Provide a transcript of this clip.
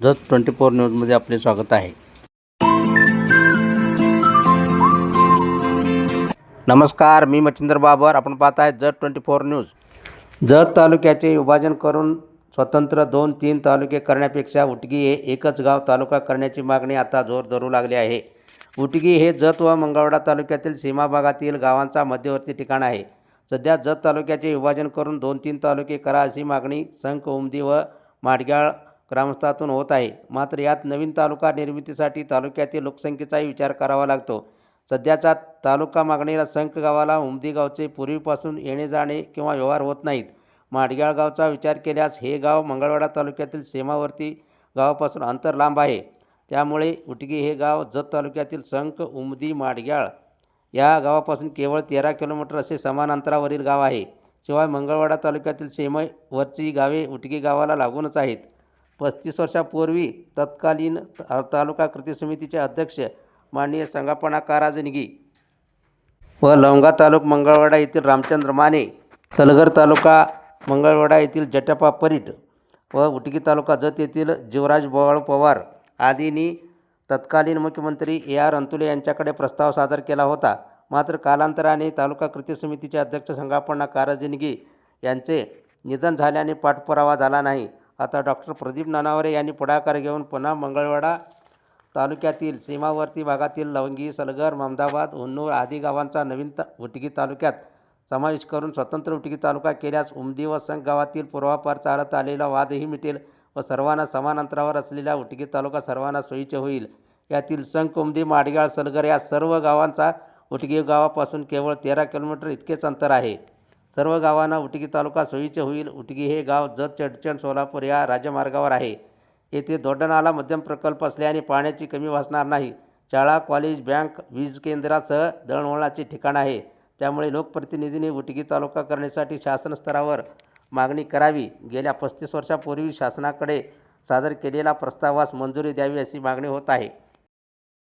Jat twenty four न्यूजमध्ये आपले स्वागत आहे. नमस्कार मी मच्छिंद्र बाबर. आपण पाहत आहे Jath twenty four news. Jath तालुक्याचे विभाजन करून स्वतंत्र दोन तीन तालुके करण्यापेक्षा उटगी हे एकच गाव तालुका करण्याची मागणी आता जोर धरू लागली आहे. उटगी हे जत व मंगळवाडा तालुक्यातील सीमा भागातील गावांचा मध्यवर्ती ठिकाण आहे. सध्या जत तालुक्याचे विभाजन करून दोन तीन तालुके करा अशी मागणी संख उमदी व माडग्याळ ग्रामस्थातून होत आहे. मात्र यात नवीन तालुका निर्मितीसाठी तालुक्यातील लोकसंख्येचाही विचार करावा लागतो. सध्याचा तालुका मागणीला संख गावाला उमदी गावचे पूर्वीपासून येणे जाणे किंवा व्यवहार होत नाहीत. माडग्याळ गावचा विचार केल्यास हे गाव मंगळवाडा तालुक्यातील सीमावर्ती गावापासून अंतर लांब आहे. त्यामुळे उटगी हे गाव जत तालुक्यातील संख उमदी माडग्याळ या गावापासून केवळ तेरा किलोमीटर असे समान अंतरावरील गाव आहे. शिवाय मंगळवाडा तालुक्यातील सीमेवरची गावे उटगी गावाला लागूनच आहेत. पस्तीस वर्षापूर्वी तत्कालीन तालुका कृती समितीचे अध्यक्ष माननीय संगापणा काराजनगी व लवंगा तालुक मंगळवाडा येथील रामचंद्र माने सलगर तालुका मंगळवाडा येथील जटपा परीट व उटगी तालुका जत येथील जीवराज बोवाळ पवार आदींनी तत्कालीन मुख्यमंत्री ए आर अंतुले यांच्याकडे प्रस्ताव सादर केला होता. मात्र कालांतराने तालुका कृती समितीचे अध्यक्ष संगापण्णा काराजिनगी यांचे निधन झाल्याने पाठपुरावा झाला नाही. आता डॉक्टर प्रदीप नानावरे यांनी पुढाकार घेऊन पुन्हा मंगळवाडा तालुक्यातील सीमावर्ती भागातील लवंगी सलगर ममदाबाद हुन्नूर आदी गावांचा नवीन ता उटगी तालुक्यात समावेश करून स्वतंत्र उटगी तालुका केल्यास उमदी व संघ गावातील पूर्वापार चालत आलेला वादही मिटेल व सर्वांना समान अंतरावर असलेला उटगी तालुका सर्वांना सोयीचे होईल. यातील संख उमदी माडगाळ सलगर या सर्व गावांचा उटगी गावापासून केवळ तेरा किलोमीटर इतकेच अंतर आहे. सर्व गावांना उटगी तालुका सोयीचे होईल. उटगी हे गाव जत चडचण सोलापूर या राज्यमार्गावर आहे. येथे दोडणाला मध्यम प्रकल्प असल्याने पाण्याची कमी भासणार नाही. शाळा कॉलेज बँक वीज केंद्रासह दळणवळणाचे ठिकाण आहे. त्यामुळे लोकप्रतिनिधींनी उटगी तालुका करण्यासाठी शासन स्तरावर मागणी करावी. गेल्या पस्तीस वर्षापूर्वी शासनाकडे सादर केलेला प्रस्तावास मंजुरी द्यावी अशी मागणी होत आहे.